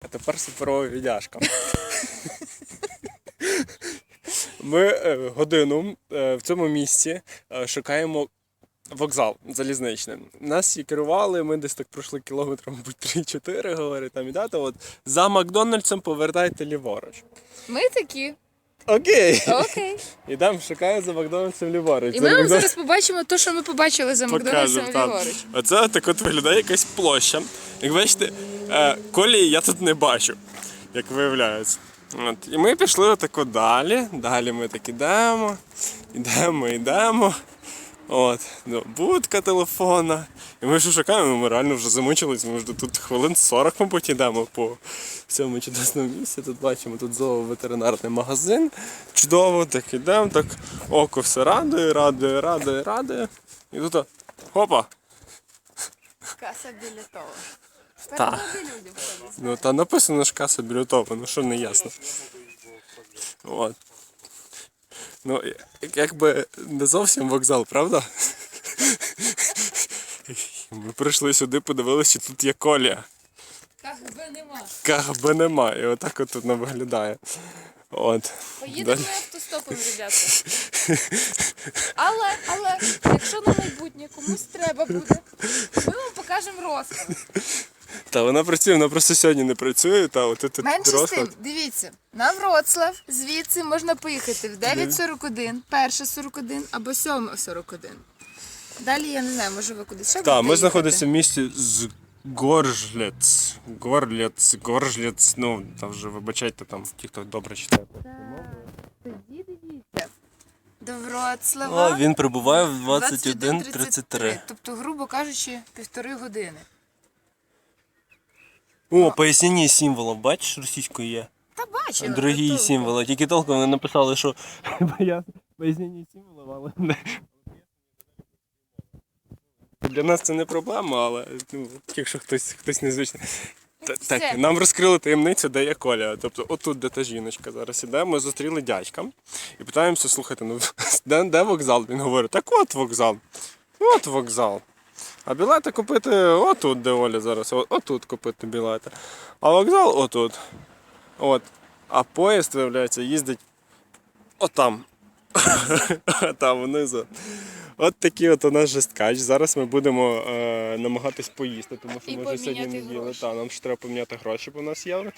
А тепер суперова віддяжка. Ми е, годину е, в цьому місці е, шукаємо вокзал залізничний. Нас і керували, ми десь так пройшли кілометрів, мабуть, 3-4, говорить там ідете. От за Макдональдсом повертайте ліворуч. Ми такі. Окей. Окей. Ідемо, шукаємо за Макдональдсом ліворуч. І ми вам зараз побачимо те, що ми побачили за Макдональдсом ліворуч. Оце так от виглядає якась площа. Як бачите, колії я тут не бачу, як виявляється. От. І ми пішли отако далі. Далі ми так ідемо, ідемо, йдемо. От, ну, будка телефона. І ми що шукаємо, ми реально вже замучились, ми вже тут хвилин 40, мабуть, йдемо по цьому чудесному місці. Тут бачимо, тут зооветеринарний магазин. Чудово, так ідемо, так око все радує, радує, радує, радує. І тут, хопа, Каса білетова. Та. Ну, та написано ж каса білетова, ну що не ясно. От. Ну, як- якби не зовсім вокзал, правда? Ми прийшли сюди, подивилися, що тут є колія. КГБ нема. КГБ нема, і отак от воно виглядає. От. Поїдемо автостопом, ребята. Але, але, якщо на майбутнє комусь треба буде, ми вам покажемо розклад. Та вона працює, вона просто сьогодні не працює, та от тут Менше з тим, дивіться, на Вроцлав звідси можна поїхати в 9.41, перше 41 або 7.41. Далі я не знаю, може ви кудись ще Так, будете ми їхати? знаходимося в місті з Горжлец. Горлец, Горжлец, ну, там вже вибачайте, там ті, хто добре читає. Тоді дивіться. До Вроцлава. він прибуває в 21.33. Тобто, грубо кажучи, півтори години. О, пояснення символів, бачиш, російською є. Та бачила. Дорогі готовка. символи. Тільки толком вони написали, що пояснення символів, але не. Для нас це не проблема, але ну, якщо хтось, хтось незвичний. Та- Так, нам розкрили таємницю, де є Коля. Тобто, отут, де та жіночка зараз іде, ми зустріли дядька і питаємося, слухайте, ну де, де вокзал? Він говорить, так от вокзал. От вокзал. А білети купити отут, де Оля зараз, от, отут купити білети. А вокзал отут. От. А поїзд, виявляється, їздить отам. там внизу. От такий от у нас жесткач. Зараз ми будемо е, намагатись поїсти, тому що І ми вже сьогодні не їли. Та, нам ще треба поміняти гроші, бо у нас євро.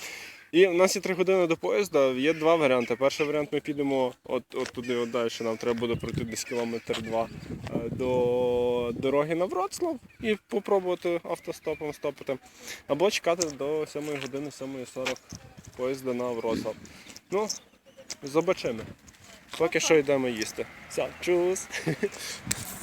І в нас є три години до поїзда. Є два варіанти. Перший варіант ми підемо от, от туди, от далі. Нам треба буде пройти десь кілометр два е, до дороги на Вроцлав і попробувати автостопом стопити. Або чекати до 7 години, 7.40 поїзда на Вроцлав. Ну, Зобачимо. Поки що йдемо їсти. Все, чус.